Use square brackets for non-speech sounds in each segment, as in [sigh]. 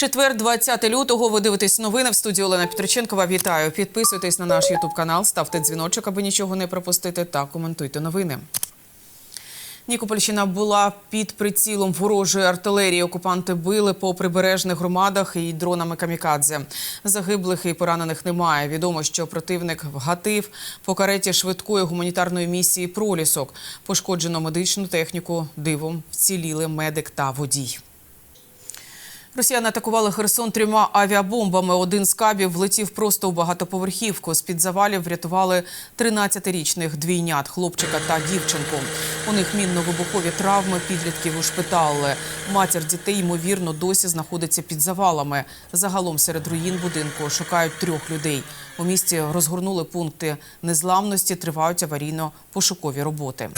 Четвер, 20 лютого. Ви дивитесь новини в студії Олена Петриченкова. Вітаю. Підписуйтесь на наш Ютуб канал, ставте дзвіночок, аби нічого не пропустити, та коментуйте новини. Нікопольщина була під прицілом ворожої артилерії. Окупанти били по прибережних громадах і дронами камікадзе. Загиблих і поранених немає. Відомо, що противник вгатив по кареті швидкої гуманітарної місії пролісок. Пошкоджено медичну техніку. Дивом вціліли медик та водій. Росіяни атакували Херсон трьома авіабомбами. Один з кабів влетів просто у багатоповерхівку. З-під завалів врятували 13-річних двійнят, хлопчика та дівчинку. У них мінно-вибухові травми, підлітків ушпиталили. Матір дітей, ймовірно, досі знаходиться під завалами. Загалом серед руїн будинку шукають трьох людей. У місті розгорнули пункти незламності, тривають аварійно-пошукові роботи.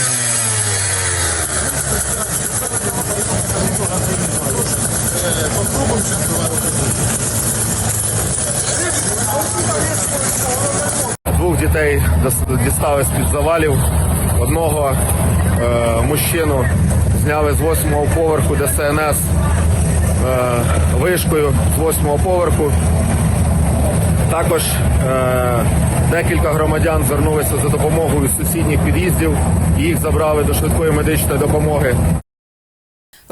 Двох дітей дістали з-під завалів. Одного е, мужчину зняли з восьмого поверху ДСНС е, вишкою з восьмого поверху. Також е, декілька громадян звернулися за допомогою з сусідніх під'їздів. Їх забрали до швидкої медичної допомоги.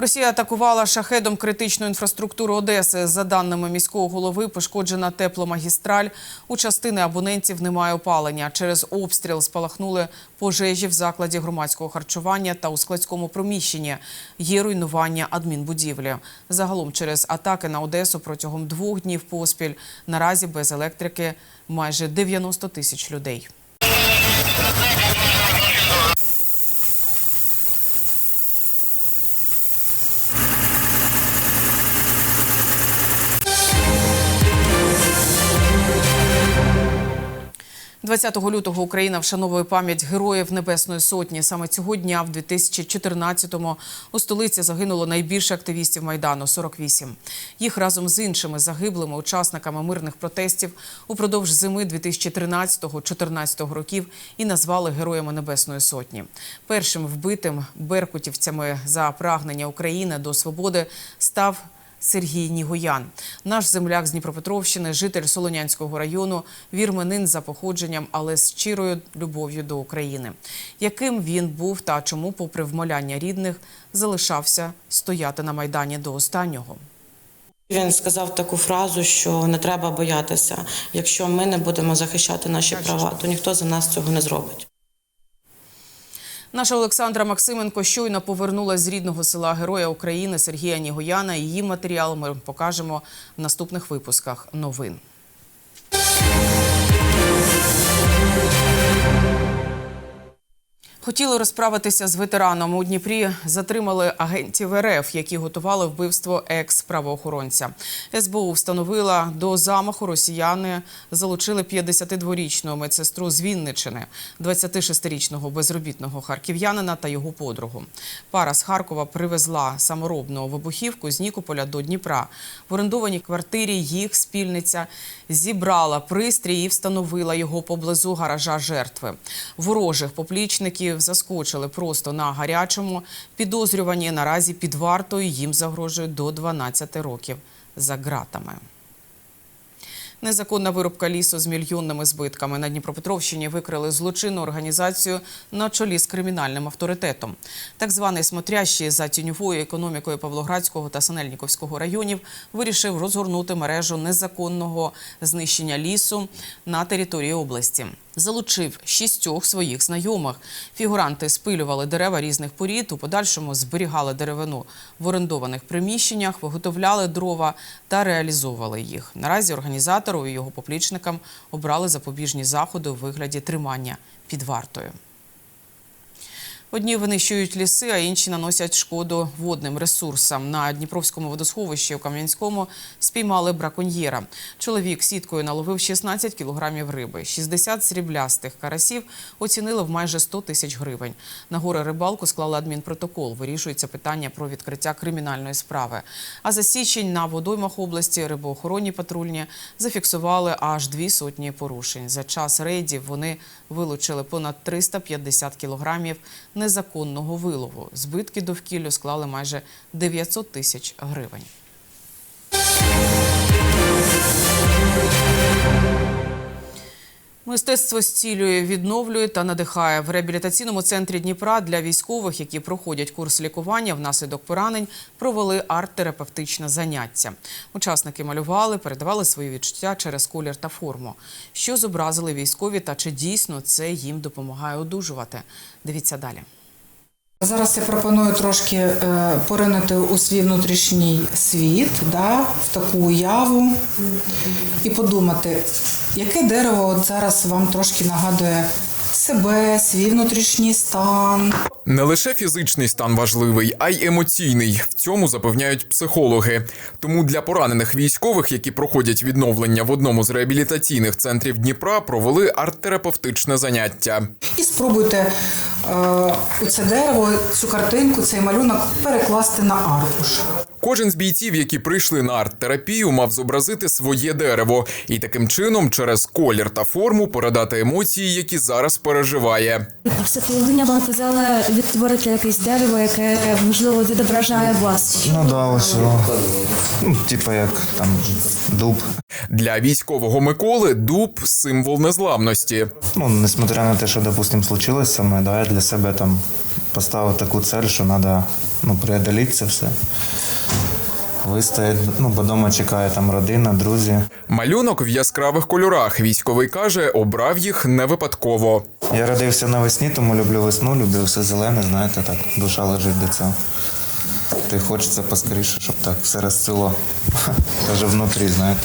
Росія атакувала шахедом критичну інфраструктуру Одеси. За даними міського голови, пошкоджена тепломагістраль. У частини абонентів немає опалення. Через обстріл спалахнули пожежі в закладі громадського харчування та у складському приміщенні. Є руйнування адмінбудівлі. Загалом через атаки на Одесу протягом двох днів поспіль наразі без електрики майже 90 тисяч людей. – 20 лютого Україна вшановує пам'ять героїв Небесної Сотні. Саме цього дня, в 2014-му, у столиці загинуло найбільше активістів Майдану – 48. Їх разом з іншими загиблими учасниками мирних протестів упродовж зими 2013-2014 років і назвали героями Небесної Сотні. Першим вбитим беркутівцями за прагнення України до свободи став Сергій Нігоян, наш земляк з Дніпропетровщини, житель Солонянського району, вірменин за походженням, але з щирою любов'ю до України. Яким він був та чому, попри вмоляння рідних, залишався стояти на майдані до останнього. Він сказав таку фразу, що не треба боятися. Якщо ми не будемо захищати наші права, то ніхто за нас цього не зробить. Наша Олександра Максименко щойно повернулася з рідного села Героя України Сергія Нігояна. Її матеріал ми покажемо в наступних випусках новин. Хотіли розправитися з ветераном у Дніпрі. Затримали агентів РФ, які готували вбивство екс-правоохоронця. СБУ встановила до замаху росіяни залучили 52-річну медсестру з Вінничини, 26-річного безробітного харків'янина та його подругу. Пара з Харкова привезла саморобну вибухівку з Нікополя до Дніпра. В орендованій квартирі їх спільниця зібрала пристрій і встановила його поблизу гаража жертви. Ворожих поплічників заскочили просто на гарячому. Підозрювані наразі під вартою їм загрожує до 12 років за ґратами. Незаконна вирубка лісу з мільйонними збитками на Дніпропетровщині викрили злочинну організацію на чолі з кримінальним авторитетом. Так званий смотрящий за тіньовою економікою Павлоградського та Санельніковського районів вирішив розгорнути мережу незаконного знищення лісу на території області. Залучив шістьох своїх знайомих. Фігуранти спилювали дерева різних порід, у подальшому зберігали деревину в орендованих приміщеннях, виготовляли дрова та реалізовували їх. Наразі організатору і його поплічникам обрали запобіжні заходи у вигляді тримання під вартою. Одні винищують ліси, а інші наносять шкоду водним ресурсам. На Дніпровському водосховищі у Кам'янському спіймали браконьєра. Чоловік сіткою наловив 16 кілограмів риби. 60 сріблястих карасів оцінили в майже 100 тисяч гривень. На горе рибалку склали адмінпротокол. Вирішується питання про відкриття кримінальної справи. А за січень на водоймах області рибоохоронні патрульні зафіксували аж дві сотні порушень. За час рейдів вони вилучили понад 350 кілограмів незаконного вилову. Збитки довкіллю склали майже 900 тисяч гривень. Мистецтво зцілює, відновлює та надихає. В реабілітаційному центрі Дніпра для військових, які проходять курс лікування внаслідок поранень, провели арт-терапевтичне заняття. Учасники малювали, передавали свої відчуття через колір та форму. Що зобразили військові та чи дійсно це їм допомагає одужувати? Дивіться далі. Зараз я пропоную трошки е, поринути у свій внутрішній світ, да, в таку уяву і подумати, яке дерево от зараз вам трошки нагадує себе, свій внутрішній стан. Не лише фізичний стан важливий, а й емоційний. В цьому запевняють психологи. Тому для поранених військових, які проходять відновлення в одному з реабілітаційних центрів Дніпра, провели арт-терапевтичне заняття. І спробуйте е, це дерево, цю картинку, цей малюнок перекласти на аркуш. Кожен з бійців, які прийшли на арт-терапію, мав зобразити своє дерево і таким чином через колір та форму передати емоції, які зараз переживає. Психологиня вам казала відтворити якесь дерево, яке можливо відображає вас. Ну да, ось. Ну, типа як там дуб. Для військового Миколи дуб символ незламності. Ну, несмотря на те, що, допустим, случилось мною, да, я для себе там поставив таку цель, що треба ну, преодоліти це все. Вистояти, ну, бо вдома чекає там родина, друзі. Малюнок в яскравих кольорах. Військовий каже, обрав їх не випадково. Я родився навесні, тому люблю весну, люблю все зелене, знаєте, так, душа лежить до цього. Й хочеться поскоріше, щоб так все розцвіло. [laughs] Даже внутрі, знаєте.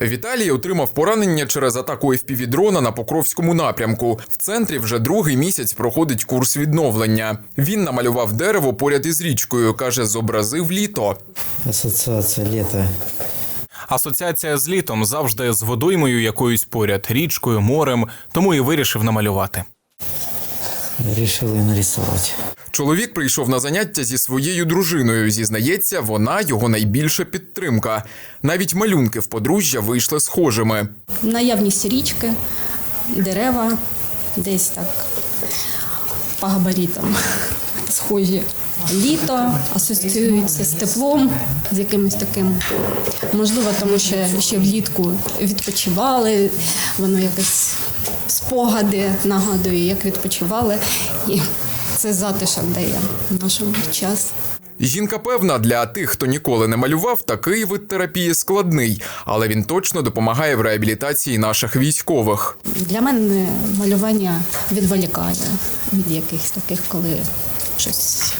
Віталій отримав поранення через атаку FPV-дрона на Покровському напрямку. В центрі вже другий місяць проходить курс відновлення. Він намалював дерево поряд із річкою. каже, зобразив літо. Ассоциация лета. Асоціація з літом завжди з водоймою якоюсь поряд, річкою, морем, тому і вирішив намалювати. Решил ее нарисовать. Чоловік прийшов на заняття зі своєю дружиною. Зізнається, вона його найбільша підтримка. Навіть малюнки в подружжя вийшли схожими. Наявність річки, дерева, десь так по габаритам [laughs] схожі. Літо асоціюється з теплом, з якимось таким. Можливо, тому що ще влітку відпочивали, воно якось спогади нагадує, як відпочивали. І це затишок дає нашому час. Жінка певна, для тих, хто ніколи не малював, такий вид терапії складний, але він точно допомагає в реабілітації наших військових. Для мене малювання відволікає від якихось таких, коли щось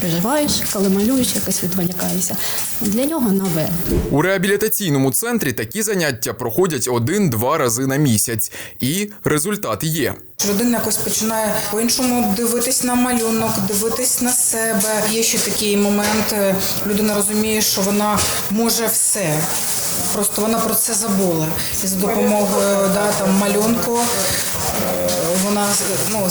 переживаєш, коли малюєш, якось відволікаєшся. Для нього нове. У реабілітаційному центрі такі заняття проходять один-два рази на місяць, і результат є. Людина якось починає по-іншому дивитись на малюнок, дивитись на себе. Є ще такий момент, е, людина розуміє, що вона може все. Просто вона про це забула. І за допомогою да, там, малюнку е, вона ну,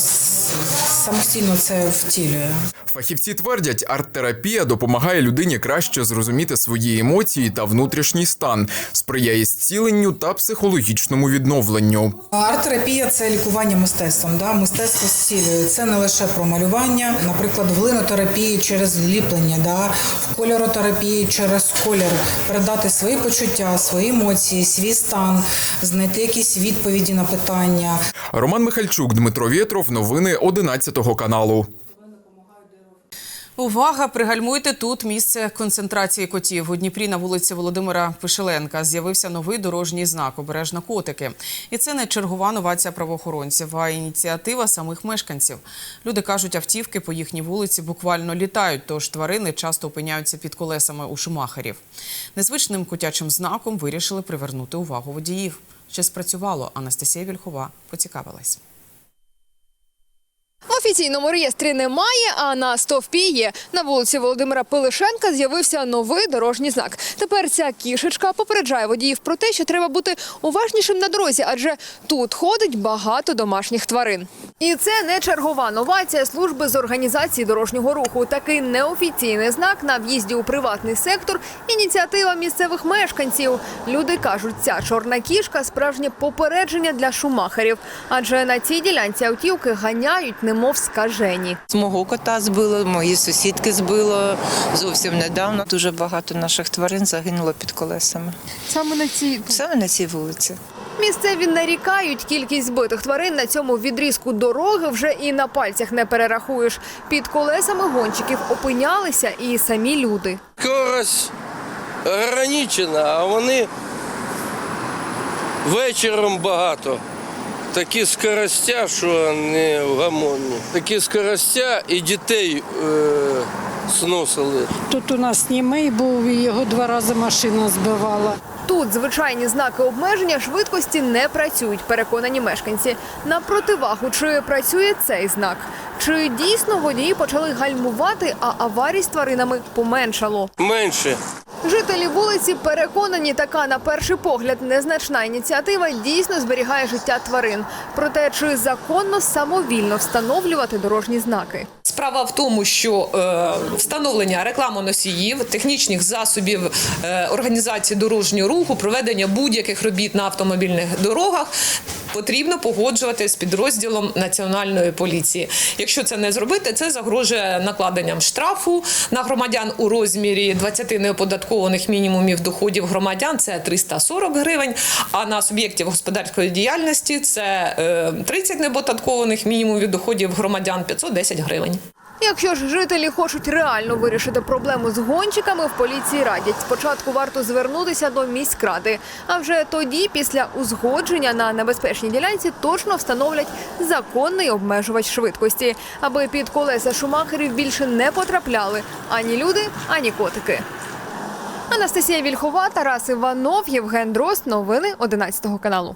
самостійно це втілює. Фахівці твердять, арт-терапія допомагає людині краще зрозуміти свої емоції та внутрішній стан, сприяє зціленню та психологічному відновленню. Арт-терапія це лікування мистецтвом. Да? Мистецтво зцілює. Це не лише про малювання, наприклад, в глинотерапії через ліплення, да? в кольоротерапії через колір, передати свої почуття, свої емоції, свій стан, знайти якісь відповіді на питання. Роман Михальчук, Дмитро Вєтров, новини 11 каналу. Увага! Пригальмуйте тут місце концентрації котів. У Дніпрі на вулиці Володимира Пишеленка з'явився новий дорожній знак обережно котики. І це не чергова новація правоохоронців, а ініціатива самих мешканців. Люди кажуть, автівки по їхній вулиці буквально літають, тож тварини часто опиняються під колесами у шумахерів. Незвичним котячим знаком вирішили привернути увагу водіїв. Чи спрацювало? Анастасія Вільхова поцікавилась. В офіційному реєстрі немає, а на стовпі є. На вулиці Володимира Пилишенка з'явився новий дорожній знак. Тепер ця кішечка попереджає водіїв про те, що треба бути уважнішим на дорозі, адже тут ходить багато домашніх тварин. І це не чергова новація служби з організації дорожнього руху. Такий неофіційний знак на в'їзді у приватний сектор – ініціатива місцевих мешканців. Люди кажуть, ця чорна кішка – справжнє попередження для шумахерів. Адже на цій ділянці автівки ганяють, немов скажені. Мого кота збило, мої сусідки збило зовсім недавно. Дуже багато наших тварин загинуло під колесами. Саме на цій Саме на цій вулиці. Місцеві нарікають, кількість збитих тварин на цьому відрізку дороги вже і на пальцях не перерахуєш. Під колесами гонщиків опинялися і самі люди. Скорость ограничена, а вони вечором багато. Такі скоростя, що не вгамонні. Такі скоростя і дітей е, сносили. Тут у нас німий був, і його два рази машина збивала. Тут звичайні знаки обмеження швидкості не працюють, переконані мешканці. На противагу, чи працює цей знак? Чи дійсно водії почали гальмувати, а аварій з тваринами поменшало? Менше. Жителі вулиці переконані, така на перший погляд незначна ініціатива дійсно зберігає життя тварин. Проте чи законно самовільно встановлювати дорожні знаки? Справа в тому, що е, встановлення рекламоносіїв, технічних засобів е, організації дорожнього руху, проведення будь-яких робіт на автомобільних дорогах потрібно погоджувати з підрозділом національної поліції. Якщо це не зробити, це загрожує накладенням штрафу на громадян у розмірі 20 неоподаткованих мінімумів доходів громадян. Це 340 гривень. А на суб'єктів господарської діяльності це е, 30 неоподаткованих мінімумів доходів громадян 510 гривень. Якщо ж жителі хочуть реально вирішити проблему з гонщиками, в поліції радять спочатку варто звернутися до міськради, а вже тоді, після узгодження на небезпечній ділянці, точно встановлять законний обмежувач швидкості, аби під колеса шумахерів більше не потрапляли ані люди, ані котики. Анастасія Вільхова, Тарас Іванов, Євген Дрозд. Новини 11 каналу.